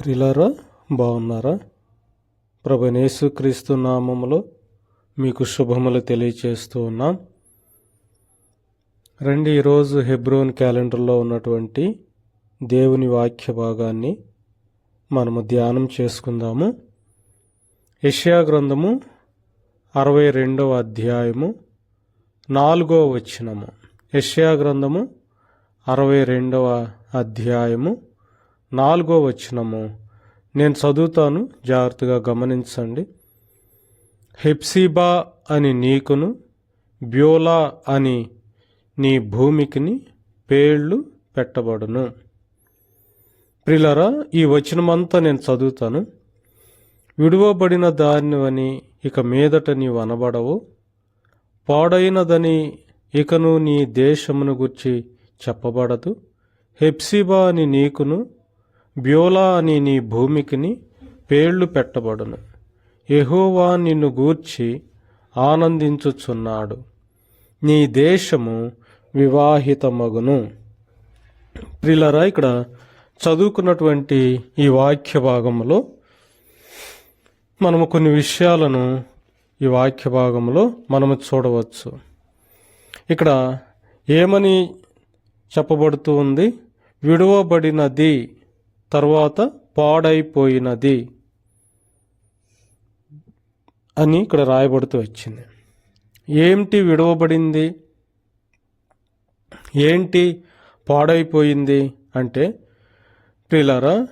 ప్రిలారా బాగున్నారా? ప్రభనేసు క్రీస్తు నామములో మీకు శుభములు తెలియచేస్తూ ఉన్నాం. రండి ఈరోజు హెబ్రోన్ క్యాలెండర్లో ఉన్నటువంటి దేవుని వాక్య భాగాన్ని మనము ధ్యానం చేసుకుందాము. యషియా గ్రంథము అరవై రెండవ అధ్యాయము నాలుగో వచనము. యషియా గ్రంథము అరవై రెండవ అధ్యాయము నాలుగో వచనము. నేను చదువుతాను జాగ్రత్తగా గమనించండి. హెప్సిబా అని నీకును బ్యోలా అని నీ భూమికిని పేళ్ళు పెట్టబడును. ప్రిలరా ఈ వచనమంతా నేను చదువుతాను. విడువబడిన దానివని ఇక మీదట నీవు అనబడవు. పాడైనదని ఇకను నీ దేశమును గుర్చి చెప్పబడదు. హెప్సిబా అని నీకును బ్యోలా అని నీ భూమికిని పేళ్ళు పెట్టబడును. ఎహోవా నిన్ను గూర్చి ఆనందించుచున్నాడు. నీ దేశము వివాహితమగును. ప్రిలరా ఇక్కడ చదువుకున్నటువంటి ఈ వాక్య భాగంలో మనము కొన్ని విషయాలను ఈ వాక్య భాగంలో మనము చూడవచ్చు. ఇక్కడ ఏమని చెప్పబడుతూ ఉంది? విడువబడినది తర్వాత పాడైపోయినది అని ఇక్కడ రాయబడుతూ వచ్చింది. ఏంటి విడవబడింది? ఏంటి పాడైపోయింది అంటే ప్రిలరా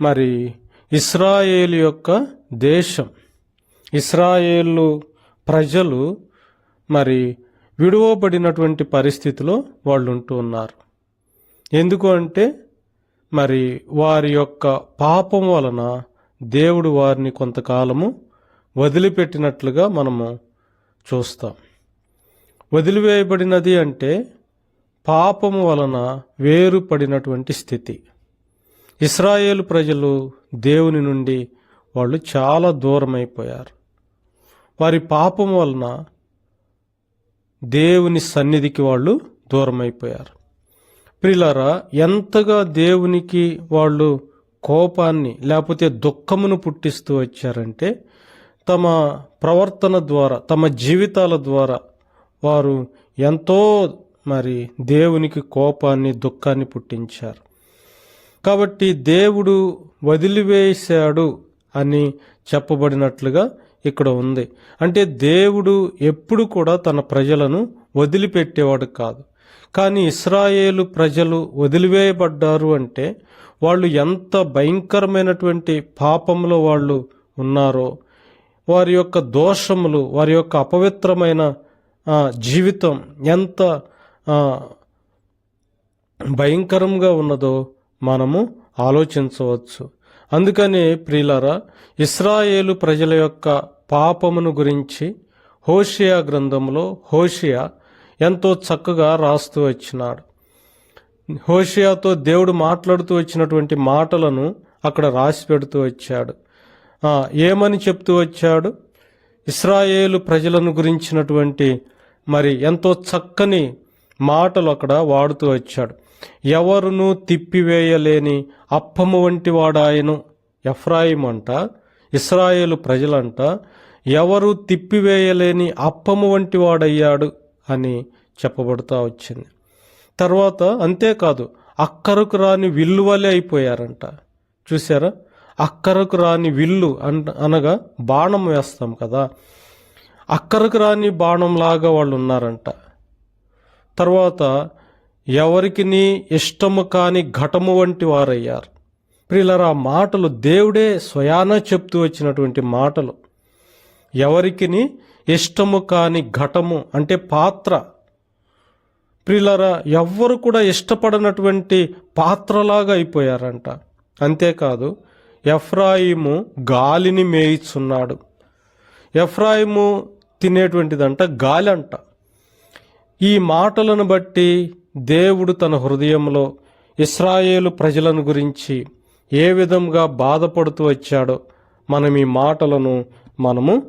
మరి ఇస్రాయేల్ యొక్క దేశం ఇస్రాయేలు ప్రజలు మరి విడువబడినటువంటి పరిస్థితిలో వాళ్ళు ఉంటూ ఉన్నారు. ఎందుకు అంటే మరి వారి యొక్క పాపం వలన దేవుడు వారిని కొంతకాలము వదిలిపెట్టినట్లుగా మనము చూస్తాం. వదిలివేయబడినది అంటే పాపము వలన వేరుపడినటువంటి స్థితి. ఇస్రాయేల్ ప్రజలు దేవుని నుండి వాళ్ళు చాలా దూరమైపోయారు. వారి పాపం వలన దేవుని సన్నిధికి వాళ్ళు దూరమైపోయారు. ప్రిలారా ఎంతగా దేవునికి వాళ్ళు కోపాన్ని లేకపోతే దుఃఖమును పుట్టిస్తూ వచ్చారంటే తమ ప్రవర్తన ద్వారా తమ జీవితాల ద్వారా వారు ఎంతో మరి దేవునికి కోపాన్ని దుఃఖాన్ని పుట్టించారు. కాబట్టి దేవుడు వదిలివేశాడు అని చెప్పబడినట్లుగా ఇక్కడ ఉంది. అంటే దేవుడు ఎప్పుడు కూడా తన ప్రజలను వదిలిపెట్టేవాడు కాదు. కానీ ఇస్రాయేలు ప్రజలు వదిలివేయబడ్డారు అంటే వాళ్ళు ఎంత భయంకరమైనటువంటి పాపంలో వాళ్ళు ఉన్నారో వారి యొక్క దోషములు వారి యొక్క అపవిత్రమైన జీవితం ఎంత భయంకరంగా ఉన్నదో మనము ఆలోచించవచ్చు. అందుకనే ప్రియులారా ఇస్రాయేలు ప్రజల యొక్క పాపమును గురించి హోషియా గ్రంథంలో హోషియా ఎంతో చక్కగా రాస్తూ వచ్చినాడు. హోషియాతో దేవుడు మాట్లాడుతూ వచ్చినటువంటి మాటలను అక్కడ రాసి పెడుతూ వచ్చాడు. ఏమని చెప్తూ వచ్చాడు? ఇస్రాయేలు ప్రజలను గురించినటువంటి మరి ఎంతో చక్కని మాటలు అక్కడ వాడుతూ వచ్చాడు. ఎవరును తిప్పివేయలేని అప్పము వంటి వాడాయను ఎఫ్రాయిం అంట ఇస్రాయేలు ప్రజలంట ఎవరు తిప్పివేయలేని అప్పము వంటి వాడయ్యాడు. అని చెప్పబడుతూ వచ్చింది. తర్వాత అంతేకాదు అక్కరకు రాని విల్లువలే అయిపోయారంట. చూసారా అక్కరకు రాని విల్లు అంట అనగా బాణం వేస్తాం కదా. అక్కరకు రాని బాణంలాగా వాళ్ళు ఉన్నారంట. తర్వాత ఎవరికి ఇష్టము కాని ఘటము వంటి వారయ్యారు. ప్రియులరా ఆ మాటలు దేవుడే స్వయాన చెప్తూ వచ్చినటువంటి మాటలు. ఎవరికి ఇష్టము కాని ఘటము అంటే పాత్ర. ప్రిలరా ఎవ్వరు కూడా ఇష్టపడనటువంటి పాత్రలాగా అయిపోయారంట. అంతేకాదు ఎఫ్రాయిము గాలిని మేయిచున్నాడు. ఎఫ్రాయిము తినేటువంటిదంట గాలి అంట ఈ మాటలను బట్టి దేవుడు తన హృదయంలో ఇస్రాయేలు ప్రజలను గురించి ఏ విధంగా బాధపడుతూ వచ్చాడో మనం ఈ మాటలను మనము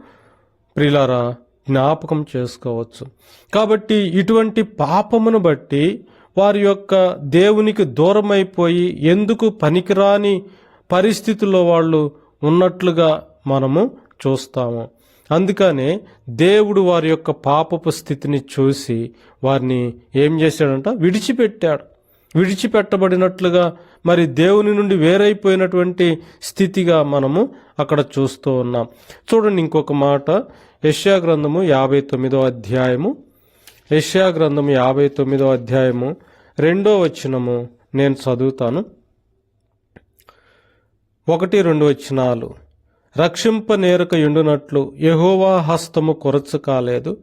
ప్రిలారా జ్ఞాపకం చేసుకోవచ్చు. కాబట్టి ఇటువంటి పాపమును బట్టి వారి యొక్క దేవునికి దూరమైపోయి ఎందుకు పనికిరాని పరిస్థితుల్లో వాళ్ళు ఉన్నట్లుగా మనము చూస్తాము. అందుకనే దేవుడు వారి యొక్క పాపపు స్థితిని చూసి వారిని ఏం చేశాడంట? విడిచిపెట్టాడు. విడిచిపెట్టబడినట్లుగా మరి దేవుని నుండి వేరైపోయినటువంటి స్థితిగా మనము అక్కడ చూస్తూ ఉన్నాం. చూడండి ఇంకొక మాట. యష్యా గ్రంథము యాభై తొమ్మిదో అధ్యాయము. యష్యా గ్రంథము యాభై తొమ్మిదో అధ్యాయము. రెండో వచనము నేను చదువుతాను. ఒకటి రెండు వచనాలు. రక్షింపనేరక ఎండునట్లు యహోవా హస్తము కొరచు కాలేదు.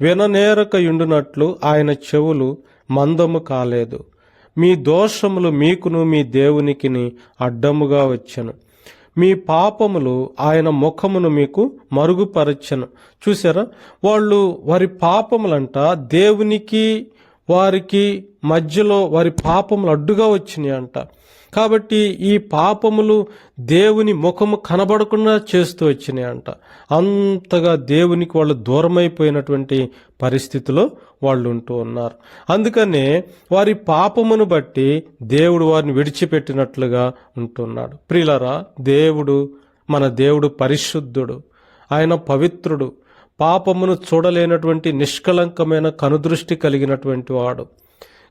విననేరక ఎండునట్లు ఆయన చెవులు మందము కాలేదు. మీ దోషములు మీకును మీ దేవునికిని అడ్డముగా వచ్చను. మీ పాపములు ఆయన ముఖమును మీకు మరుగుపరచను. చూసారా వాళ్ళు వారి పాపములంట దేవునికి వారికి మధ్యలో వారి పాపములు అడ్డుగా వచ్చినాయి అంట కాబట్టి ఈ పాపములు దేవుని ముఖము కనబడకుండా చేస్తూ వచ్చినాయి అంట అంతగా దేవునికి వాళ్ళు దూరమైపోయినటువంటి పరిస్థితిలో వాళ్ళు ఉంటూ ఉన్నారు. అందుకనే వారి పాపమును బట్టి దేవుడు వారిని విడిచిపెట్టినట్లుగా ఉంటున్నాడు. ప్రిలరా దేవుడు మన దేవుడు పరిశుద్ధుడు. ఆయన పవిత్రుడు. పాపమును చూడలేనటువంటి నిష్కలంకమైన కనుదృష్టి కలిగినటువంటి వాడు.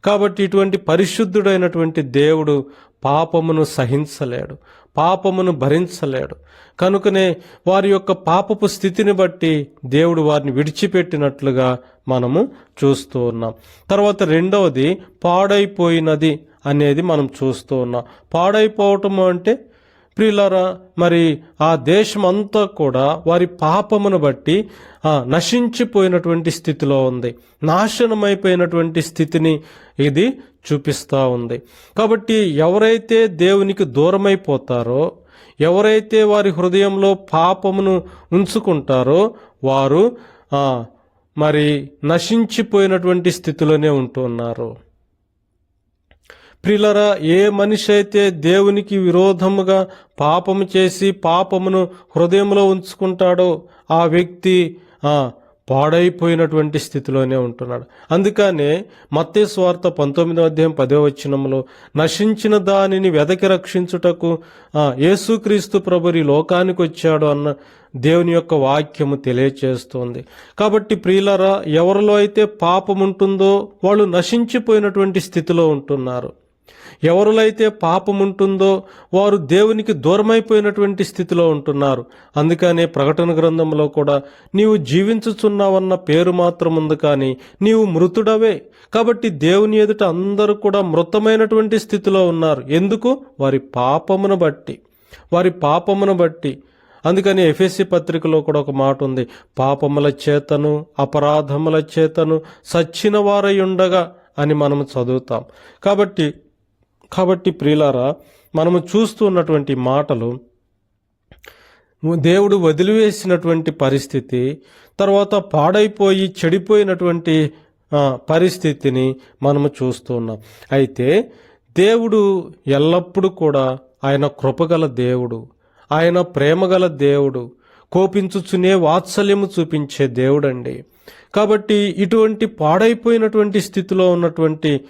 కాబట్టి ఇటువంటి పరిశుద్ధుడైనటువంటి దేవుడు పాపమును సహించలేడు పాపమును భరించలేడు. కనుకనే వారి యొక్క పాపపు స్థితిని బట్టి దేవుడు వారిని విడిచిపెట్టినట్లుగా మనము చూస్తూ ఉన్నాం. తర్వాత రెండవది పాడైపోయినది అనేది మనం చూస్తూ ఉన్నాం. పాడైపోవటము అంటే ప్రియులారా మరి ఆ దేశం అంతా కూడా వారి పాపమును బట్టి నశించిపోయినటువంటి స్థితిలో ఉంది. నాశనమైపోయినటువంటి స్థితిని ఇది చూపిస్తూ ఉంది. కాబట్టి ఎవరైతే దేవునికి దూరమైపోతారో ఎవరైతే వారి హృదయంలో పాపమును ఉంచుకుంటారో వారు మరి నశించిపోయినటువంటి స్థితిలోనే ఉంటున్నారు ప్రిలరా ఏ మనిషి అయితే దేవునికి విరోధముగా పాపము చేసి పాపమును హృదయంలో ఉంచుకుంటాడో ఆ వ్యక్తి పాడైపోయినటువంటి స్థితిలోనే ఉంటున్నాడు. అందుకనే మత్తే స్వార్థ పంతొమ్మిదో అధ్యాయం పదో వచనంలో నశించిన దానిని వెదకి రక్షించుటకు యేసుక్రీస్తు ప్రభురి లోకానికి వచ్చాడు అన్న దేవుని యొక్క వాక్యము తెలియచేస్తోంది. కాబట్టి ప్రియులరా ఎవరిలో అయితే పాపం ఉంటుందో వాళ్ళు నశించిపోయినటువంటి స్థితిలో ఉంటున్నారు. ఎవరులైతే పాపం ఉంటుందో వారు దేవునికి దూరమైపోయినటువంటి స్థితిలో ఉంటున్నారు. అందుకనే ప్రకటన గ్రంథంలో కూడా నీవు జీవించుచున్నావన్న పేరు మాత్రం ఉంది కానీ నీవు మృతుడవే. కాబట్టి దేవుని ఎదుట అందరూ కూడా మృతమైనటువంటి స్థితిలో ఉన్నారు. ఎందుకు? వారి పాపమును బట్టి. వారి పాపమును బట్టి. అందుకని ఎఫ్ఎస్సి పత్రికలో కూడా ఒక మాట ఉంది. పాపముల చేతను అపరాధముల చేతను సచ్చిన వారై ఉండగా అని మనం చదువుతాం. కాబట్టి కాబట్టి ప్రియులారా మనము చూస్తున్నటువంటి మాటలు దేవుడు వదిలివేసినటువంటి పరిస్థితి తర్వాత పాడైపోయి చెడిపోయినటువంటి పరిస్థితిని మనము చూస్తున్నాం అయితే దేవుడు ఎల్లప్పుడూ కూడా ఆయన కృపగల దేవుడు ఆయన ప్రేమగల దేవుడు కోపించుచునే వాత్సల్యము చూపించే దేవుడండి. కాబట్టి ఇటువంటి పాడైపోయినటువంటి స్థితిలో ఉన్నటువంటి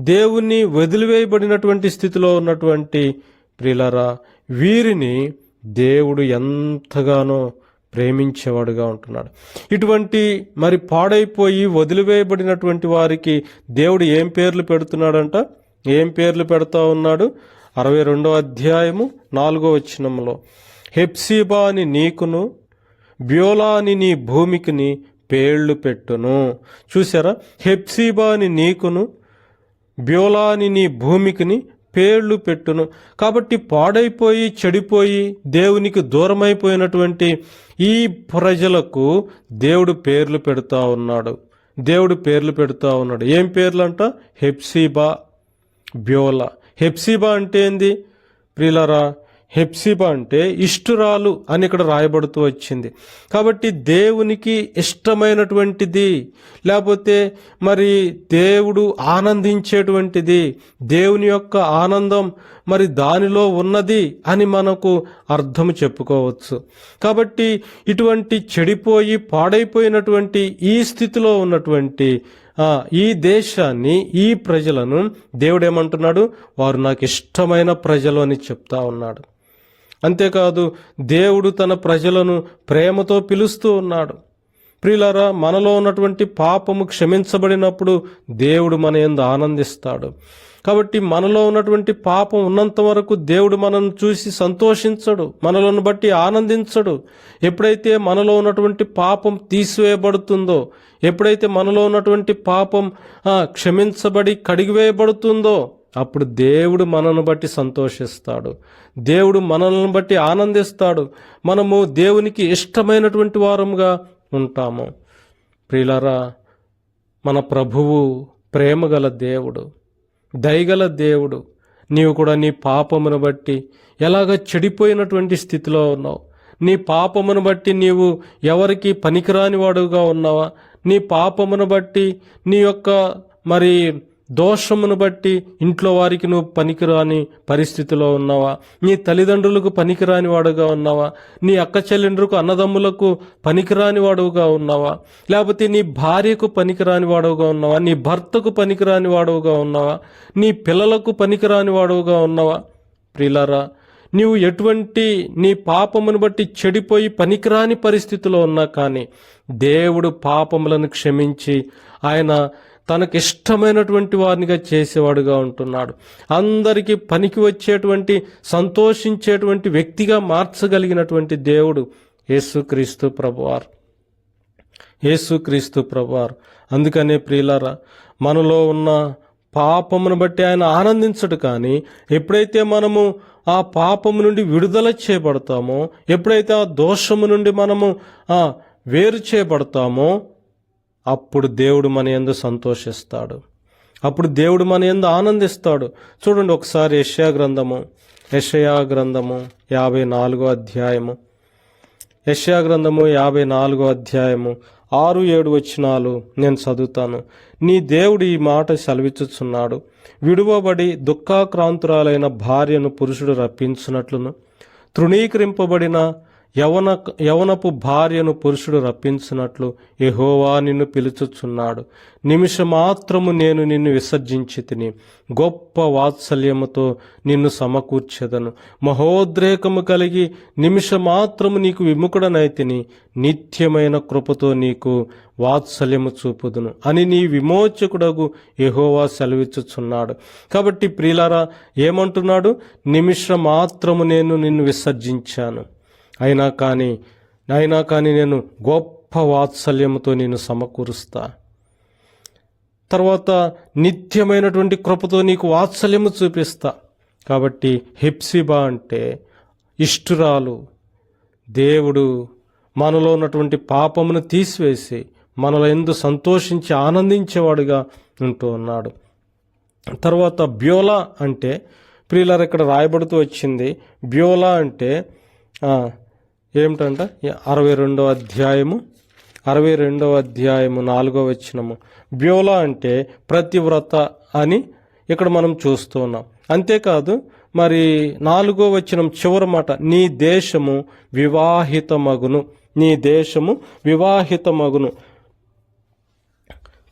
దేవుని వదిలివేయబడినటువంటి స్థితిలో ఉన్నటువంటి ప్రిలరా వీరిని దేవుడు ఎంతగానో ప్రేమించేవాడుగా ఉంటున్నాడు. ఇటువంటి మరి పాడైపోయి వదిలివేయబడినటువంటి వారికి దేవుడు ఏం పేర్లు పెడుతున్నాడంట? ఏం పేర్లు పెడతా ఉన్నాడు? అరవై రెండో అధ్యాయము నాలుగో వచనంలో హెప్సిబా అని నీకును బ్యోలా అని నీ భూమికిని పేళ్ళు పెట్టును. చూసారా హెప్సీబాని నీకును బ్యోలాని నీ భూమికిని పేర్లు పెట్టును. కాబట్టి పాడైపోయి చెడిపోయి దేవునికి దూరమైపోయినటువంటి ఈ ప్రజలకు దేవుడు పేర్లు పెడతా ఉన్నాడు. దేవుడు పేర్లు పెడతా ఉన్నాడు. ఏం పేర్లు అంట హెప్సిబా బ్యోలా. హెప్సిబా అంటే ఏంది? ప్రిలరా హెప్సిబా అంటే ఇష్టురాలు అని ఇక్కడ రాయబడుతూ వచ్చింది. కాబట్టి దేవునికి ఇష్టమైనటువంటిది లేకపోతే మరి దేవుడు ఆనందించేటువంటిది దేవుని యొక్క ఆనందం మరి దానిలో ఉన్నది అని మనకు అర్థం చెప్పుకోవచ్చు. కాబట్టి ఇటువంటి చెడిపోయి పాడైపోయినటువంటి ఈ స్థితిలో ఉన్నటువంటి ఈ దేశాన్ని ఈ ప్రజలను దేవుడు ఏమంటున్నాడు? వారు నాకు ఇష్టమైన ప్రజలు అని చెప్తా ఉన్నాడు. అంతేకాదు దేవుడు తన ప్రజలను ప్రేమతో పిలుస్తూ ఉన్నాడు. ప్రియులారా మనలో ఉన్నటువంటి పాపము క్షమించబడినప్పుడు దేవుడు మన ఎందు ఆనందిస్తాడు. కాబట్టి మనలో ఉన్నటువంటి పాపం ఉన్నంత వరకు దేవుడు మనను చూసి సంతోషించడు మనలను బట్టి ఆనందించడు. ఎప్పుడైతే మనలో ఉన్నటువంటి పాపం తీసివేయబడుతుందో ఎప్పుడైతే మనలో ఉన్నటువంటి పాపం క్షమించబడి కడిగివేయబడుతుందో అప్పుడు దేవుడు మనను బట్టి సంతోషిస్తాడు. దేవుడు మనల్ని బట్టి ఆనందిస్తాడు. మనము దేవునికి ఇష్టమైనటువంటి వారముగా ఉంటాము. ప్రియులరా మన ప్రభువు ప్రేమగల దేవుడు దయగల దేవుడు నీవు కూడా నీ పాపమును బట్టి ఎలాగ చెడిపోయినటువంటి స్థితిలో ఉన్నావు? నీ పాపమును బట్టి నీవు ఎవరికి పనికిరాని వాడుగా ఉన్నావా? నీ పాపమును బట్టి నీ యొక్క మరి దోషమును బట్టి ఇంట్లో వారికి నువ్వు పనికిరాని పరిస్థితిలో ఉన్నావా? నీ తల్లిదండ్రులకు పనికిరాని వాడుగా ఉన్నావా? నీ అక్క చెల్లెండ్రుకు అన్నదమ్ములకు పనికిరాని వాడుగా ఉన్నావా? లేకపోతే నీ భార్యకు పనికిరాని వాడుగా ఉన్నావా? నీ భర్తకు పనికిరాని వాడుగా ఉన్నావా? నీ పిల్లలకు పనికిరాని వాడుగా ఉన్నావా? ప్రియులారా నీవు ఎటువంటి నీ పాపమును బట్టి చెడిపోయి పనికిరాని పరిస్థితిలో ఉన్నా కానీ దేవుడు పాపములను క్షమించి ఆయన తనకు ఇష్టమైనటువంటి వారినిగా చేసేవాడుగా ఉంటున్నాడు. అందరికీ పనికి వచ్చేటువంటి సంతోషించేటువంటి వ్యక్తిగా మార్చగలిగినటువంటి దేవుడు యేసుక్రీస్తు ప్రభువారు. యేసుక్రీస్తు ప్రభువారు. అందుకనే ప్రియులారా మనలో ఉన్న పాపమును బట్టి ఆయన ఆనందించడు కానీ ఎప్పుడైతే మనము ఆ పాపము నుండి విడుదల చేయబడతామో ఎప్పుడైతే ఆ దోషము నుండి మనము వేరు చేయబడతామో అప్పుడు దేవుడు మన ఎందు సంతోషిస్తాడు. అప్పుడు దేవుడు మన ఎందు ఆనందిస్తాడు. చూడండి ఒకసారి యషయా గ్రంథము యషయా గ్రంథము యాభై నాలుగో అధ్యాయము. యషయా గ్రంథము యాభై నాలుగో అధ్యాయము ఆరు ఏడు వచ్చినాలు నేను చదువుతాను. నీ దేవుడు ఈ మాట సెలవిచ్చుచున్నాడు. విడువబడి దుఃఖాక్రాంతురాలైన భార్యను పురుషుడు రప్పించున్నట్లును తృణీకరింపబడిన యవన యవనపు భార్యను పురుషుడు రప్పించినట్లు ఎహోవా నిన్ను పిలుచుచున్నాడు. నిమిషమాత్రము నేను నిన్ను విసర్జించి తిని గొప్ప వాత్సల్యముతో నిన్ను సమకూర్చెదను. మహోద్రేకము కలిగి నిమిషమాత్రము నీకు విముఖుడనైతిని నిత్యమైన కృపతో నీకు వాత్సల్యము చూపుదును. అని నీ విమోచకుడగు ఎహోవా సెలవిచ్చుచున్నాడు. కాబట్టి ప్రియులారా ఏమంటున్నాడు? నిమిషమాత్రము నేను నిన్ను విసర్జించాను. అయినా కానీ అయినా కానీ నేను గొప్ప వాత్సల్యంతో నేను సమకూరుస్తా. తర్వాత నిత్యమైనటువంటి కృపతో నీకు వాత్సల్యము చూపిస్తా. కాబట్టి హెప్సిబా అంటే ఇష్టురాలు దేవుడు మనలో ఉన్నటువంటి పాపమును తీసివేసి మనలో ఎందు సంతోషించి ఆనందించేవాడుగా ఉంటూ ఉన్నాడు. తర్వాత బ్యోలా అంటే ప్రియులర్ ఇక్కడ రాయబడుతూ వచ్చింది. బ్యోలా అంటే ఏమిటంట? అరవై రెండో అధ్యాయము అరవై రెండవ అధ్యాయము నాలుగో వచ్చినము బ్యోలా అంటే ప్రతివ్రత అని ఇక్కడ మనం చూస్తూ ఉన్నాం. అంతేకాదు మరి నాలుగో వచ్చినం చివరి మాట నీ దేశము వివాహిత మగును నీ దేశము వివాహిత మగును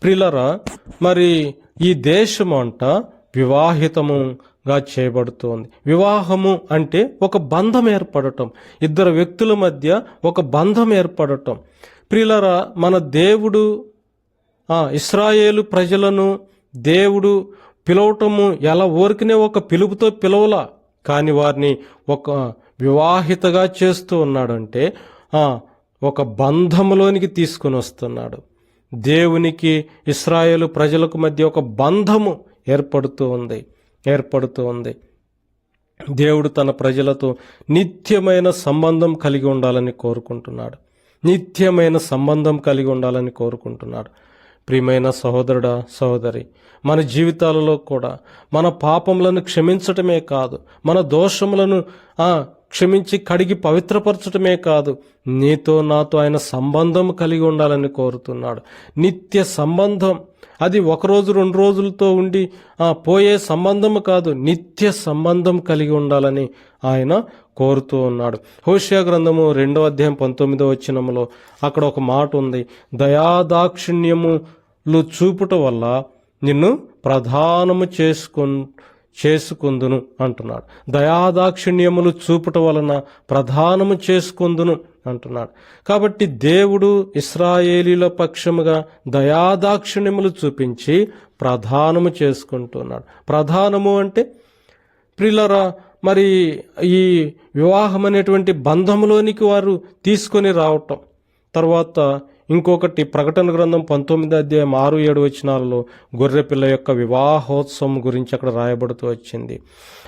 ప్రిలరా మరి ఈ దేశం అంట వివాహితము గా చేయబడుతోంది. వివాహము అంటే ఒక బంధం ఏర్పడటం. ఇద్దరు వ్యక్తుల మధ్య ఒక బంధం ఏర్పడటం. ప్రిలరా మన దేవుడు ఇస్రాయేలు ప్రజలను దేవుడు పిలవటము ఎలా ఊరికనే ఒక పిలుపుతో పిలవలా. కానీ వారిని ఒక వివాహితగా చేస్తూ ఉన్నాడంటే ఒక బంధములోనికి తీసుకుని వస్తున్నాడు. దేవునికి ఇస్రాయేలు ప్రజలకు మధ్య ఒక బంధము ఏర్పడుతూ ఉంది ఏర్పడుతూ ఉంది దేవుడు తన ప్రజలతో నిత్యమైన సంబంధం కలిగి ఉండాలని కోరుకుంటున్నాడు. నిత్యమైన సంబంధం కలిగి ఉండాలని కోరుకుంటున్నాడు. ప్రియమైన సహోదరుడా సహోదరి మన జీవితాలలో కూడా మన పాపములను క్షమించటమే కాదు మన దోషములను క్షమించి కడిగి పవిత్రపరచటమే కాదు నీతో నాతో ఆయన సంబంధం కలిగి ఉండాలని కోరుతున్నాడు. నిత్య సంబంధం అది ఒకరోజు రెండు రోజులతో ఉండి పోయే సంబంధం కాదు నిత్య సంబంధం కలిగి ఉండాలని ఆయన కోరుతూ ఉన్నాడు. హోషియా గ్రంథము రెండో అధ్యాయం పంతొమ్మిదో వచ్చినములో అక్కడ ఒక మాట ఉంది. దయాదాక్షిణ్యములు చూపుట వల్ల నిన్ను ప్రధానము చేసుకొ చేసుకుందును అంటున్నాడు. దయాదాక్షిణ్యములు చూపుట వలన ప్రధానము చేసుకుందును అంటున్నాడు. కాబట్టి దేవుడు ఇస్రాయేలీల పక్షముగా దయాదాక్షిణ్యములు చూపించి ప్రధానము చేసుకుంటున్నాడు. ప్రధానము అంటే ప్రిలరా మరి ఈ వివాహం అనేటువంటి బంధంలోనికి వారు తీసుకొని రావటం. తర్వాత ఇంకొకటి ప్రకటన గ్రంథం పంతొమ్మిది అధ్యాయం ఆరు ఏడు వచనాలలో గొర్రెపిల్ల యొక్క వివాహోత్సవం గురించి అక్కడ రాయబడుతూ వచ్చింది.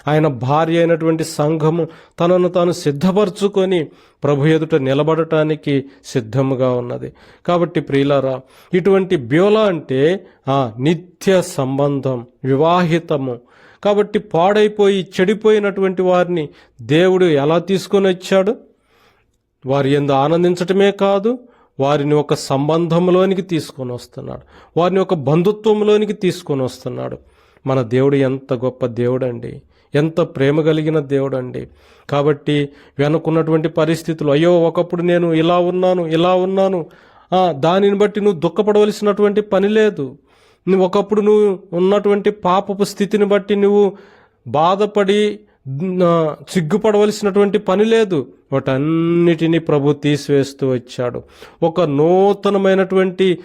ఆయన భార్య అయినటువంటి సంఘము తనను తాను సిద్ధపరచుకొని ప్రభు ఎదుట నిలబడటానికి సిద్ధముగా ఉన్నది. కాబట్టి ప్రియులారా ఇటువంటి బ్యోలా అంటే ఆ నిత్య సంబంధం వివాహితము. కాబట్టి పాడైపోయి చెడిపోయినటువంటి వారిని దేవుడు ఎలా తీసుకొని వచ్చాడు? వారి ఎందు ఆనందించటమే కాదు వారిని ఒక సంబంధంలోనికి తీసుకొని వస్తున్నాడు. వారిని ఒక బంధుత్వంలోనికి తీసుకొని వస్తున్నాడు. మన దేవుడు ఎంత గొప్ప దేవుడండి. ఎంత ప్రేమ కలిగిన దేవుడండి. కాబట్టి వెనుకున్నటువంటి పరిస్థితులు అయ్యో ఒకప్పుడు నేను ఇలా ఉన్నాను ఇలా ఉన్నాను. దానిని బట్టి నువ్వు దుఃఖపడవలసినటువంటి పని లేదు. నువ్వు ఒకప్పుడు నువ్వు ఉన్నటువంటి పాపపు స్థితిని బట్టి నువ్వు బాధపడి సిగ్గుపడవలసినటువంటి పని లేదు. వాటన్నిటినీ ప్రభు తీసివేస్తూ వచ్చాడు. ఒక నూతనమైనటువంటి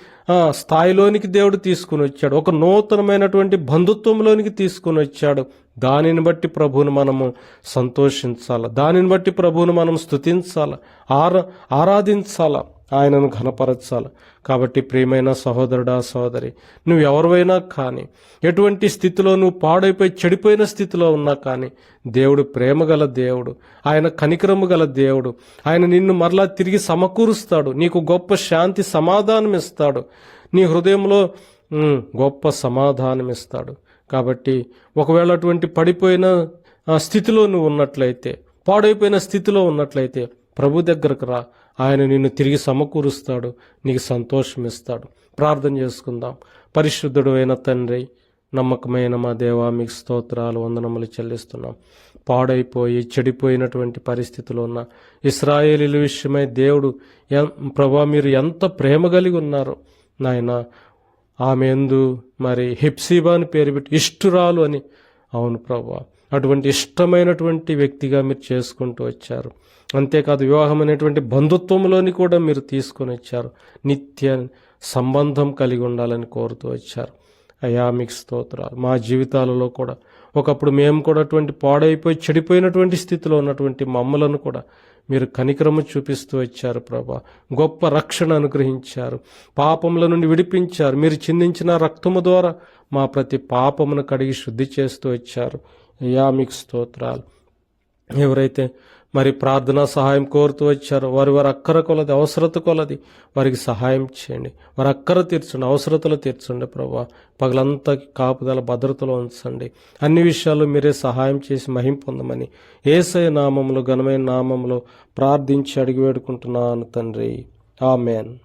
స్థాయిలోనికి దేవుడు తీసుకుని వచ్చాడు. ఒక నూతనమైనటువంటి బంధుత్వంలోనికి తీసుకుని వచ్చాడు. దానిని బట్టి ప్రభువును మనము సంతోషించాలి. దానిని బట్టి ప్రభువును మనం స్థుతించాలి ఆరా ఆరాధించాల. ఆయనను ఘనపరచాలి. కాబట్టి ప్రియమైన సహోదరుడా సహోదరి నువ్వు ఎవరివైనా కానీ ఎటువంటి స్థితిలో నువ్వు పాడైపోయి చెడిపోయిన స్థితిలో ఉన్నా కానీ దేవుడు ప్రేమ గల దేవుడు ఆయన కనికరము గల దేవుడు ఆయన నిన్ను మరలా తిరిగి సమకూరుస్తాడు నీకు గొప్ప శాంతి సమాధానం ఇస్తాడు నీ హృదయంలో గొప్ప సమాధానం ఇస్తాడు కాబట్టి ఒకవేళ అటువంటి పడిపోయిన స్థితిలో నువ్వు ఉన్నట్లయితే పాడైపోయిన స్థితిలో ఉన్నట్లయితే ప్రభు దగ్గరకు రా ఆయన నిన్ను తిరిగి సమకూరుస్తాడు నీకు సంతోషం ఇస్తాడు ప్రార్థన చేసుకుందాం. పరిశుద్ధుడు అయిన తండ్రి నమ్మకమైన మా దేవా మీకు స్తోత్రాలు వందనములు చెల్లిస్తున్నాం. పాడైపోయి చెడిపోయినటువంటి పరిస్థితులు ఉన్న ఇస్రాయేలీల విషయమై దేవుడు ప్రభా మీరు ఎంత ప్రేమ కలిగి ఉన్నారో నాయన ఆమె ఎందు మరి హెప్సిబా అని పేరు పెట్టి ఇష్టురాలు అని. అవును ప్రభా. అటువంటి ఇష్టమైనటువంటి వ్యక్తిగా మీరు చేసుకుంటూ వచ్చారు. అంతేకాదు వివాహం అనేటువంటి బంధుత్వంలోని కూడా మీరు తీసుకొని వచ్చారు. నిత్య సంబంధం కలిగి ఉండాలని కోరుతూ వచ్చారు. అయా మీకు స్తోత్రాలు. మా జీవితాలలో కూడా ఒకప్పుడు మేము కూడా అటువంటి పాడైపోయి చెడిపోయినటువంటి స్థితిలో ఉన్నటువంటి మమ్మలను కూడా మీరు కనికరము చూపిస్తూ వచ్చారు ప్రభా. గొప్ప రక్షణ అనుగ్రహించారు. పాపముల నుండి విడిపించారు. మీరు చిందించిన రక్తము ద్వారా మా ప్రతి పాపమును కడిగి శుద్ధి చేస్తూ వచ్చారు. అయ్యా మీకు స్తోత్రాలు. ఎవరైతే మరి ప్రార్థనా సహాయం కోరుతూ వచ్చారో వారి వారి అక్కర కొలది అవసరత కొలది వారికి సహాయం చేయండి. వారి అక్కర తీర్చండి అవసరతలు తీర్చండి ప్రభా. పగలంతా కాపుదల భద్రతలో ఉంచండి. అన్ని విషయాలు మీరే సహాయం చేసి మహిం పొందమని ఏసయ నామంలో ఘనమైన నామంలో ప్రార్థించి అడిగి వేడుకుంటున్నాను తండ్రి. ఆమెన్.